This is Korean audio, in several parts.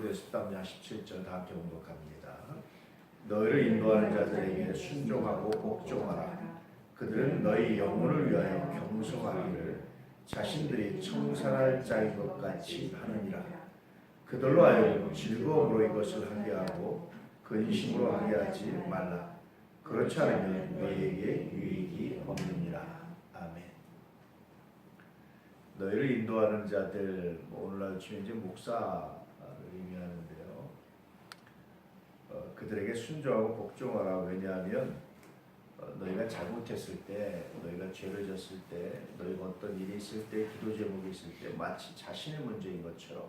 우리 13장 17절 다 함께 공독합니다. 너희를 인도하는 자들에게 순종하고 복종하라. 그들은 너희 영혼을 위하여 경성하기를 자신들이 청산할 자인 것 같이 하느니라. 그들로 하여금 즐거움으로 이것을 하게 하고 근심으로 하게 하지 말라. 그렇지 않으면 너희에게 유익이 없느니라. 아멘. 너희를 인도하는 자들 뭐 오늘날 치면 이제 목사를 의미하는데요. 어, 그들에게 순종하고 복종하라. 왜냐하면 어, 너희가 잘못했을 때, 너희가 죄를 졌을 때, 너희가 어떤 일이 있을 때, 기도 제목이 있을 때 마치 자신의 문제인 것처럼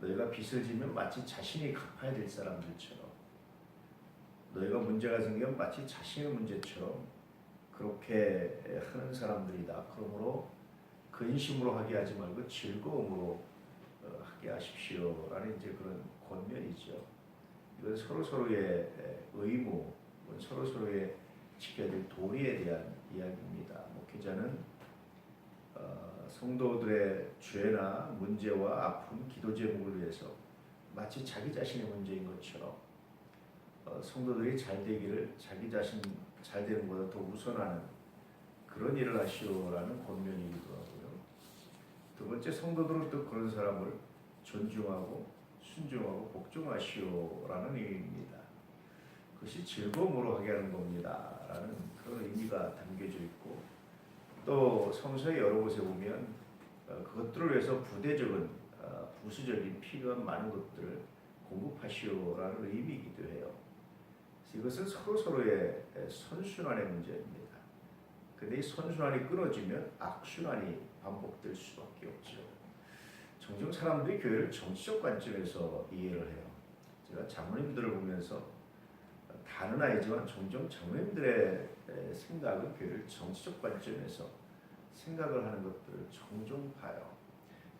너희가 빚을 지면 마치 자신이 갚아야 될 사람들처럼 너희가 문제가 생기면 마치 자신의 문제처럼 그렇게 하는 사람들이다. 그러므로 근심으로 하게 하지 말고 즐거움으로 어, 하게 하십시오라는 이제 그런 권면이죠. 이건 서로 서로의 의무, 서로 서로의 지켜야 될 도리에 대한 이야기입니다. 목회자는 어, 성도들의 죄나 문제와 아픔, 기도 제목을 위해서 마치 자기 자신의 문제인 것처럼 어, 성도들이 잘 되기를 자기 자신 잘 되는 것보다 더 우선하는 그런 일을 하시오라는 권면이기도 하고요. 두 번째 성도들은 또 그런 사람을 존중하고 순종하고 복종하시오라는 의미입니다. 그것이 즐거움으로 하게 하는 겁니다 라는 그런 의미가 담겨져 있고 또 성서의 여러 곳에 보면 어, 그것들을 위해서 부대적인 어, 부수적인 필요한 많은 것들을 공급하시오라는 의미이기도 해요. 이것은 서로 서로의 선순환의 문제입니다. 근데 이 선순환이 끊어지면 악순환이 반복될 수밖에 없죠. 종종 사람들이 교회를 정치적 관점에서 이해를 해요. 제가 장로님들을 보면서 다는 아니지만 종종 장로님들의 생각은 교회를 정치적 관점에서 생각을 하는 것들을 종종 봐요.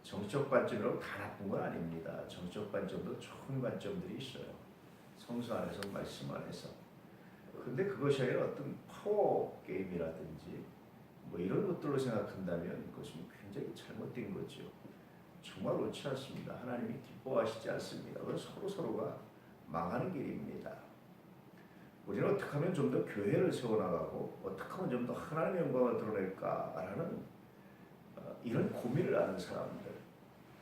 정치적 관점이라고 다 나쁜 건 아닙니다. 정치적 관점도 좋은 관점들이 있어요. 성수 안에서 말씀 안에서. 근데 그것이 아니라 어떤 파워 게임이라든지 뭐 이런 것들로 생각한다면 그것은 굉장히 잘못된 거죠. 정말 옳지 않습니다. 하나님이 기뻐하시지 않습니다. 그건 서로 서로가 망하는 길입니다. 우리는 어떻게 하면 좀 더 교회를 세워나가고 어떻게 하면 좀 더 하나님의 영광을 드러낼까라는 어, 이런 고민을 하는 사람들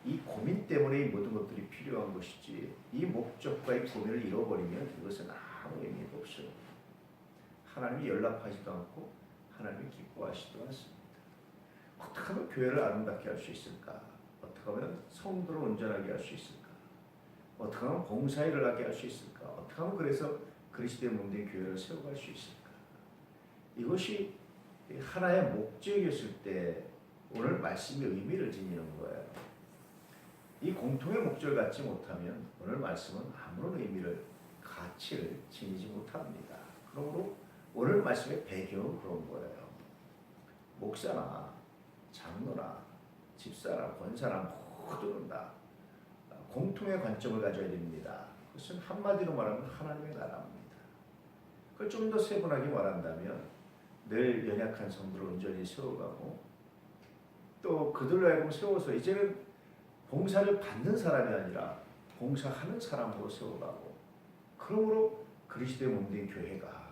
이 고민 때문에 이 모든 것들이 필요한 것이지 이 목적과 이 고민을 잃어버리면 이것은 아무 의미가 없어요. 하나님이 연락하지도 않고 하나님이 기뻐하시지도 않습니다. 어떻게 하면 교회를 아름답게 할 수 있을까? 어떻게 하면 성도를 온전하게 할 수 있을까? 어떻게 하면 봉사일을 하게 할 수 있을까? 어떻게 하면 그래서 그리스도의 몸된 교회를 세워갈 수 있을까? 이것이 하나의 목적이었을 때 오늘 말씀의 의미를 지니는 거예요. 이 공통의 목적을 갖지 못하면 오늘 말씀은 아무런 의미를 가치를 지니지 못합니다. 그러므로 오늘 말씀의 배경은 그런 거예요. 목사나 장로나 집사나 권사나 모두는 다 공통의 관점을 가져야 됩니다. 그것은 한마디로 말하면 하나님의 나라입니다. 그걸 좀 더 세분하게 말한다면 늘 연약한 성도를 온전히 세워가고 또 그들로 하여금 세워서 이제는 봉사를 받는 사람이 아니라 봉사하는 사람으로 세워가고 그러므로 그리스도의 몸된 교회가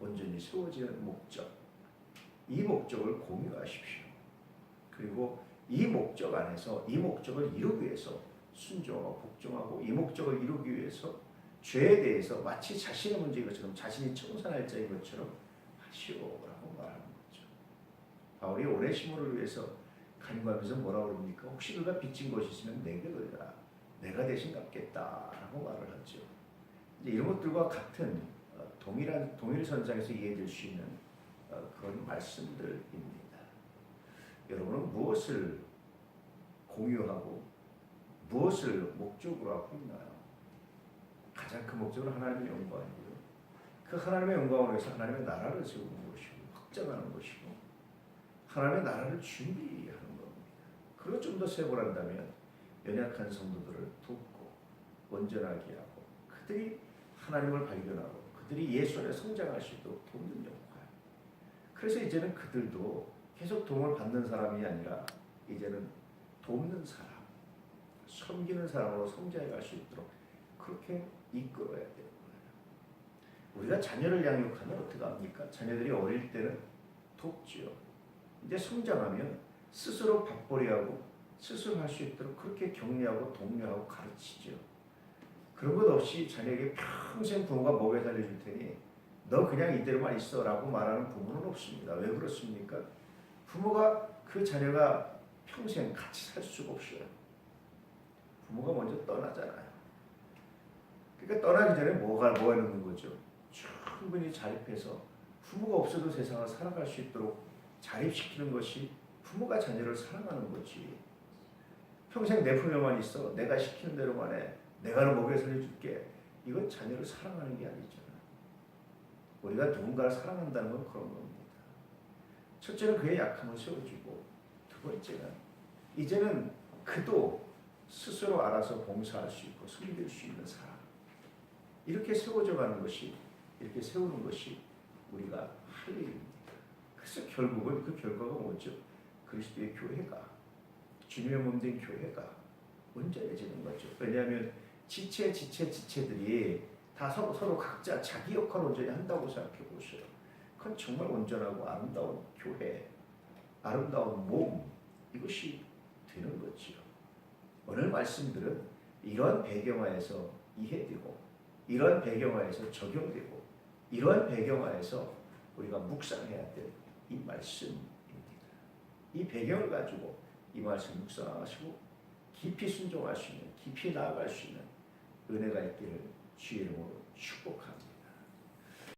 온전히 세워지는 목적 이 목적을 공유하십시오. 그리고 이 목적 안에서 이 목적을 이루기 위해서 순종하고 복종하고 이 목적을 이루기 위해서 죄에 대해서 마치 자신의 문제인 것처럼 자신이 청산할 자인 것처럼 하시오라고 말하는 거죠. 바울이 오래 심호를 위해서 간구하면서 뭐라고 그럽니까? 혹시 그가 빚진 것이 있으면 내게 돌려라. 내가 대신 갚겠다라고 말을 하죠. 이제 이런 것들과 같은 어, 동일한 동일 선상에서 이해될 수 있는 어, 그런 말씀들입니다. 여러분은 무엇을 공유하고 무엇을 목적으로 하고 있나요? 가장 큰 목적은 하나님의 영광이고요. 그 하나님의 영광을 위해서 하나님의 나라를 세우는 것이고 확장하는 것이고 하나님의 나라를 준비하는 겁니다. 그리고 좀더 세분한다면 연약한 성도들을 돕고 온전하게 하고 그들이 하나님을 발견하고 그들이 예수 안에 성장할 수 있도록 돕는 역할. 그래서 이제는 그들도 계속 도움을 받는 사람이 아니라 이제는 돕는 사람, 섬기는 사람으로 성장해 갈 수 있도록 그렇게 이끌어야 되는 거예요. 우리가 자녀를 양육하면 어떻게 합니까? 자녀들이 어릴 때는 돕지요. 이제 성장하면 스스로 밥벌이하고 스스로 할 수 있도록 그렇게 격려하고 독려하고 가르치죠. 그런 것 없이 자녀에게 평생 부모가 먹여 살려줄 테니 너 그냥 이대로만 있어라고 말하는 부모는 없습니다. 왜 그렇습니까? 부모가 그 자녀가 평생 같이 살 수가 없어요. 부모가 먼저 떠나잖아요. 그러니까 떠나기 전에 뭐가 뭐 하는 거죠? 충분히 자립해서 부모가 없어도 세상을 살아갈 수 있도록 자립시키는 것이 부모가 자녀를 사랑하는 거지. 평생 내 품에만 있어. 내가 시키는 대로만 해. 내가 너 먹여 살려줄게. 이건 자녀를 사랑하는 게 아니잖아. 우리가 누군가를 사랑한다는 건 그런 겁니다. 첫째는 그의 약함을 세워주고 두 번째는 이제는 그도 스스로 알아서 봉사할 수 있고 섬길 수 있는 사람 이렇게 세워져 가는 것이 이렇게 세우는 것이 우리가 할 일입니다. 그래서 결국은 그 결과가 뭐죠? 그리스도의 교회가 주님의 몸된 교회가 온전해지는 거죠. 왜냐하면 지체 지체 지체들이 다 서로, 서로 각자 자기 역할을 온전히 한다고 생각해 보세요. 그건 정말 온전하고 아름다운 교회, 아름다운 몸 이것이 되는 거지요. 오늘 말씀들은 이런 배경하에서 이해되고 이런 배경하에서 적용되고 이런 배경하에서 우리가 묵상해야 될 이 말씀입니다. 이 배경을 가지고 이 말씀 묵상하시고 깊이 순종할 수 있는 깊이 나아갈 수 있는 은혜가 있기를 주의 이름으로 축복합니다.